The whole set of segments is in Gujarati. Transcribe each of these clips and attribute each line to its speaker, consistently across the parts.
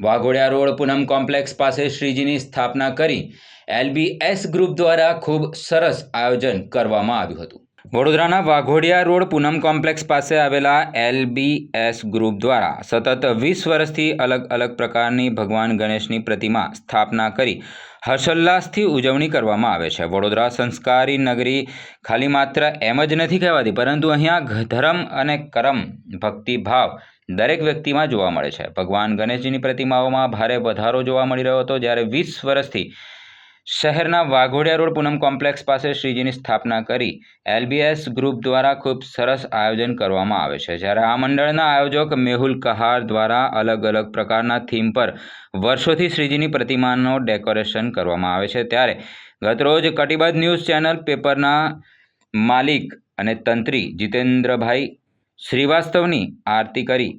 Speaker 1: વાઘોડિયા રોડ પૂનમ કોમ્પ્લેક્સ પાસે શ્રીજીની સ્થાપના કરી એલબીએસ ગ્રુપ દ્વારા ખૂબ સરસ આયોજન કરવામાં આવ્યું હતું. વડોદરાના વાઘોડિયા રોડ પૂનમ કોમ્પ્લેક્સ પાસે આવેલા એલબીએસ ગ્રુપ દ્વારા સતત વીસ વર્ષથી અલગ અલગ પ્રકારની ભગવાન ગણેશની પ્રતિમા સ્થાપના કરી હર્ષોલ્લાસથી ઉજવણી કરવામાં આવે છે. વડોદરા સંસ્કારી નગરી ખાલી માત્ર એમ જ નથી કહેવાતી, પરંતુ અહીંયા ધર્મ અને કરમ ભક્તિભાવ દરેક વ્યક્તિમાં જોવા મળે છે. ભગવાન ગણેશજીની પ્રતિમાઓમાં ભારે વધારો જોવા મળી રહ્યો હતો, જ્યારે વીસ વર્ષથી શહેરના વાઘોડિયા રોડ પૂનમ કોમ્પ્લેક્સ પાસે શ્રીજીની સ્થાપના કરી એલબીએસ ગ્રુપ દ્વારા ખૂબ સરસ આયોજન કરવામાં આવે છે. જ્યારે આ મંડળના આયોજક મેહુલ કહાર દ્વારા અલગ અલગ પ્રકારના થીમ પર વર્ષોથી શ્રીજીની પ્રતિમાનો ડેકોરેશન કરવામાં આવે છે. ત્યારે ગતરોજ કટિબદ્ધ ન્યૂઝ ચેનલ પેપરના માલિક અને તંત્રી જીતેન્દ્રભાઈ શ્રીવાસ્તવની આરતી કરી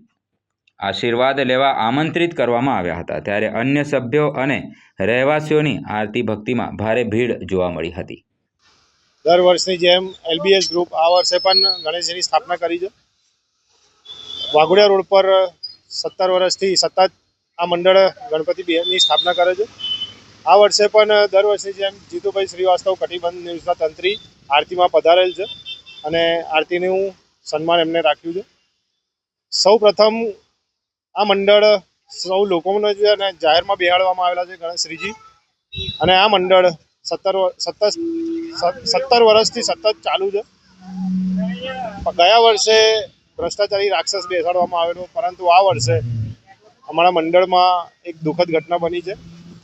Speaker 1: આશીર્વાદ લેવા આમંત્રિત કરવામાં આવ્યા હતા. ત્યારે અન્ય સભ્યો અને રહેવાસીઓની આરતી ભક્તિમાં ભારે ભીડ જોવા મળી હતી.
Speaker 2: દર વર્ષની જેમ એલબીએસ ગ્રુપ આ વર્ષે પણ ગણેશજીની સ્થાપના કરી છે. વાઘોડિયા રોડ પર સત્તર વર્ષથી સતત આ મંડળ ગણપતિ બિહારની સ્થાપના કરે છે. આ વર્ષે પણ દર વર્ષની જેમ જીતુભાઈ શ્રીવાસ્તવ કટિબંધ ન્યૂઝના તંત્રી આરતીમાં પધારેલ છે અને આરતીનું સન્માન એમને રાખ્યું છે. સૌ પ્રથમ આ મંડળ સૌ લોકોને છે અને જાહેરમાં બેહાડવામાં આવેલા છે ગણેશશ્રીજી અને આ મંડળ સત્તર સતત સત્તર વર્ષથી સતત ચાલુ છે. ગયા વર્ષે ભ્રષ્ટાચારી રાક્ષસ બેસાડવામાં આવેલો, પરંતુ આ વર્ષે અમારા મંડળમાં એક દુઃખદ ઘટના બની છે.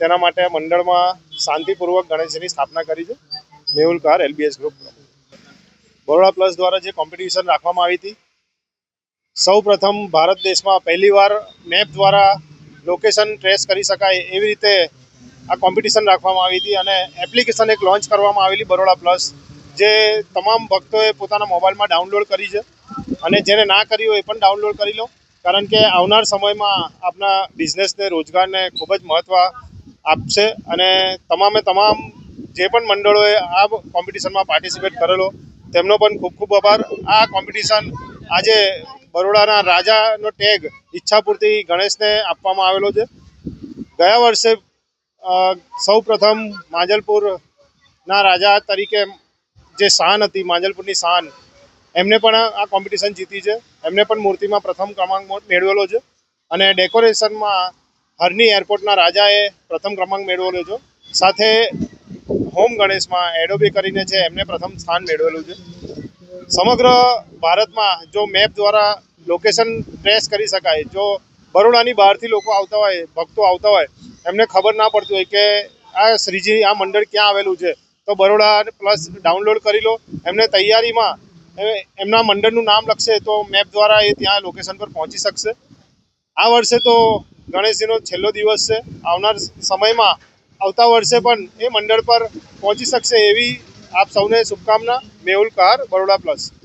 Speaker 2: તેના માટે મંડળમાં શાંતિપૂર્વક ગણેશજીની સ્થાપના કરી છે. Mehul car LBS group. Baroda plus દ્વારા જે કોમ્પિટિશન રાખવામાં આવી હતી સૌ પ્રથમ ભારત દેશમાં પહેલીવાર મેપ દ્વારા લોકેશન ટ્રેસ કરી શકાય એવી રીતે આ કોમ્પિટિશન રાખવામાં આવી હતી અને એપ્લિકેશન એક લોન્ચ કરવામાં આવેલી બરોડા પ્લસ જે તમામ ભક્તોએ પોતાના મોબાઈલમાં ડાઉનલોડ કરી છે અને જેને ના કરી હોય એ પણ ડાઉનલોડ કરી લો. કારણ કે આવનાર સમયમાં આપના બિઝનેસને રોજગારને ખૂબ જ મહત્ત્વ આપશે અને તમામે તમામ જે પણ મંડળોએ આ કોમ્પિટિશનમાં પાર્ટિસિપેટ કરેલો, તેમનો પણ ખૂબ ખૂબ આભાર. આ કોમ્પિટિશન આજે બરોડાના રાજાનો ટેગ ઈચ્છાપૂર્તિ ગણેશને આપવામાં આવેલો છે. ગયા વર્ષે સૌ પ્રથમ માંજલપુરના રાજા તરીકે જે શાન હતી, માંજલપુરની શાન, એમને પણ આ કોમ્પિટિશન જીતી છે. એમને પણ મૂર્તિમાં પ્રથમ ક્રમાંક મેળવેલો છે. અને ડેકોરેશનમાં હરની એરપોર્ટના રાજાએ પ્રથમ ક્રમાંક મેળવેલો છે. સાથે હોમ ગણેશમાં એડોબી કરીને છે, એમને પ્રથમ સ્થાન મેળવેલું છે. સમગ્ર ભારતમાં જો મેપ દ્વારા લોકેશન ટ્રેસ કરી શકાય, જો બરોડાની બહારથી લોકો આવતા હોય, ભક્તો આવતા હોય, એમને ખબર ના પડતી હોય કે આ શ્રીજી, આ મંડળ ક્યાં આવેલું છે, તો બરોડા પ્લસ ડાઉનલોડ કરી લો, એમને તૈયારીમાં એમના મંડળનું નામ લખશે, તો મેપ દ્વારા એ ત્યાં લોકેશન પર પહોંચી શકશે. આ વર્ષે તો ગણેશજીનો છેલ્લો દિવસ છે. આવનાર સમયમાં આવતા વર્ષે પણ એ મંડળ પર પહોંચી શકશે એવી આપ સૌને શુભકામના. Mehul car Baroda plus.